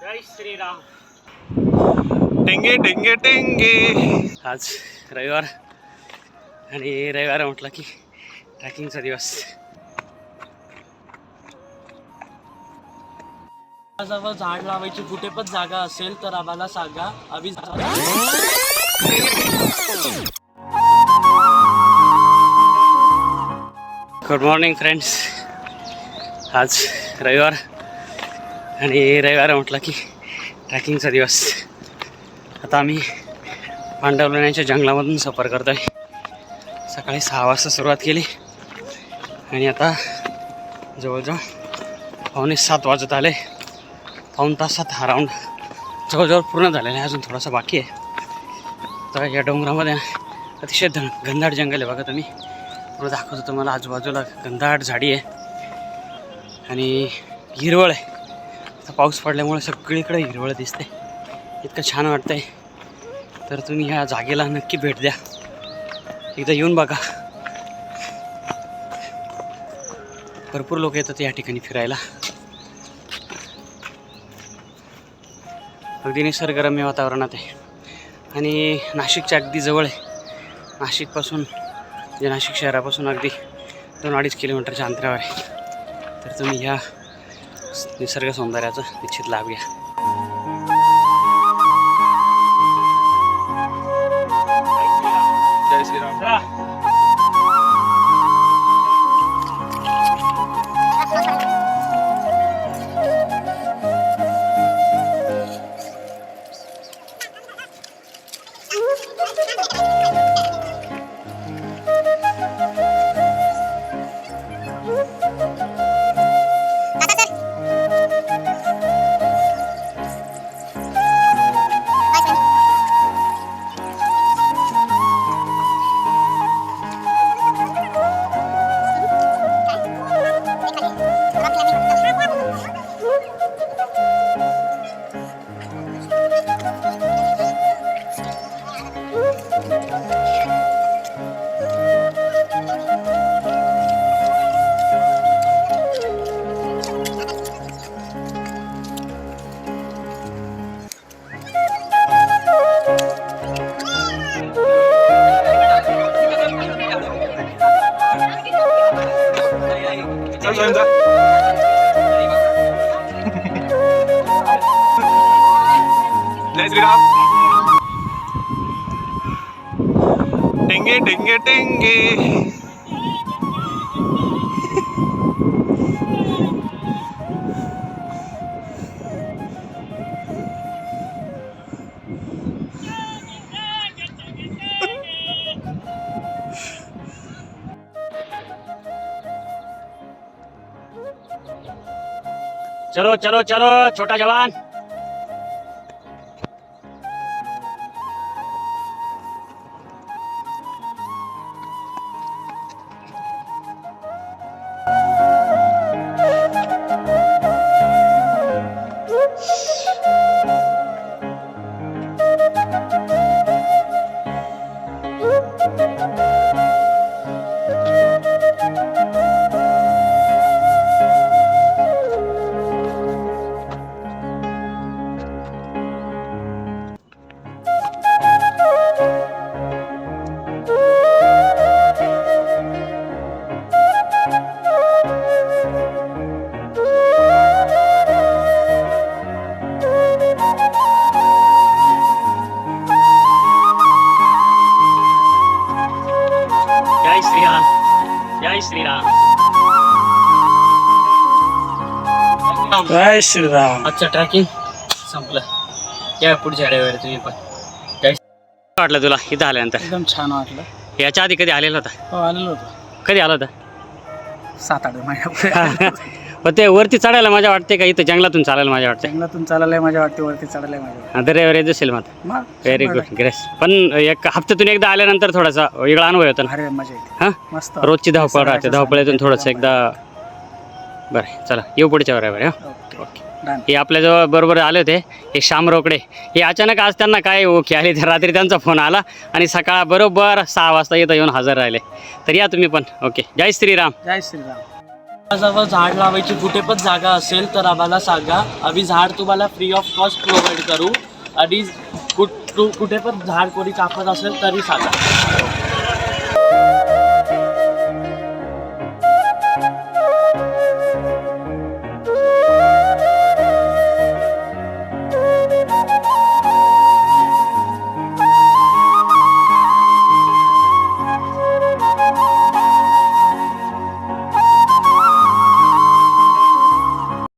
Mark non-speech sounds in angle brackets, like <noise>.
जय श्रीराम. टेंगे टेंगे टेंगे आज रविवार आणि रविवार म्हटलं की ट्रॅकिंगचा दिवस. जवळ झाड लावायची कुठे पण जागा असेल तर आम्हाला सांगा. आम्ही गुड मॉर्निंग फ्रेंड्स आज रविवार. आणि रविवार म्हटलं की ट्रॅकिंगचा दिवस. आता आम्ही पांडवलेण्याच्या जंगलामधून सफर करतो आहे सकाळी सहा वाजता सुरुवात केली. आणि आता जवळजवळ पावणे सात वाजत आले. पाऊण तासात हा राऊंड जवळजवळ पूर्ण झालेला आहे. अजून थोडासा बाकी आहे. तर या डोंगरामध्ये अतिशय धन घनदाट जंगल आहे बघा तुम्ही. पुढं दाखवतो तुम्हाला आजूबाजूला घनदाट झाडी आहे. आणि हिरवळ आहे. आता पाऊस पडल्यामुळे सगळीकडे हिरवळ दिसते. इतकं छान वाटतंय. तर तुम्ही ह्या जागेला नक्की भेट द्या. एकदा येऊन बघा. भरपूर लोक येतात या ठिकाणी फिरायला. अगदी निसर्गरम्य वातावरणात आहे. आणि नाशिकच्या अगदी जवळ आहे. नाशिकपासून जे नाशिक शहरापासून अगदी दोन अडीच किलोमीटरच्या अंतरावर आहे. तर तुम्ही ह्या निसर्ग सौंदर्याचा निश्चित लाभ घ्या. जय श्रीराम. टेंगे टेंगे टेंगे चलो चलो चलो छोटा जवान. जय श्रीराम। जय श्रीराम। आजचं ट्रॅकिंग संपलं. या पुढच्या रविवारी तुम्ही पण. जय काय वाटलं तुला इथं आल्यानंतर? एकदम छान वाटलं. याच्या आधी कधी आलेला होता? हो आलेलो होतो. कधी आला होता? सात आठ महिन्यापूर्वी <laughs> पण ते वरती चढायला मजा वाटते का? इथं जंगलातून चालायला मजा वाटते. जंगलातून चालायला माझ्या वाटते वरती चढायला माझ्या आता रविवारी दिसेल मग मग व्हेरी गुड ग्रेस पण एक हप्त्यातून एकदा आल्यानंतर थोडासा वेगळा अनुभव येतो ना. अरे मजा येते. हां? मस्त. रोजची धावपळ राहते. धावपळीतून थोडंसं एकदा बरं चला येऊ पुढच्या रविवारी हा? ओके हे आपल्याजवळ बरोबर आले होते. हे श्याम रोकडे. हे अचानक आज त्यांना काय ओके आले? तर रात्री त्यांचा फोन आला आणि सकाळ बरोबर सहा वाजता इथं येऊन हजर राहिले. तर या तुम्ही पण. ओके. जय श्रीराम. जय श्रीराम. जवळ झाड लावायची कुठे पण जागा असेल तर आम्हाला सांगा. आम्ही झाड तुम्हाला फ्री ऑफ कॉस्ट प्रोव्हाइड करू. आणि कुठ कुठे पण झाड कोणी कापत असेल तरी सांगा.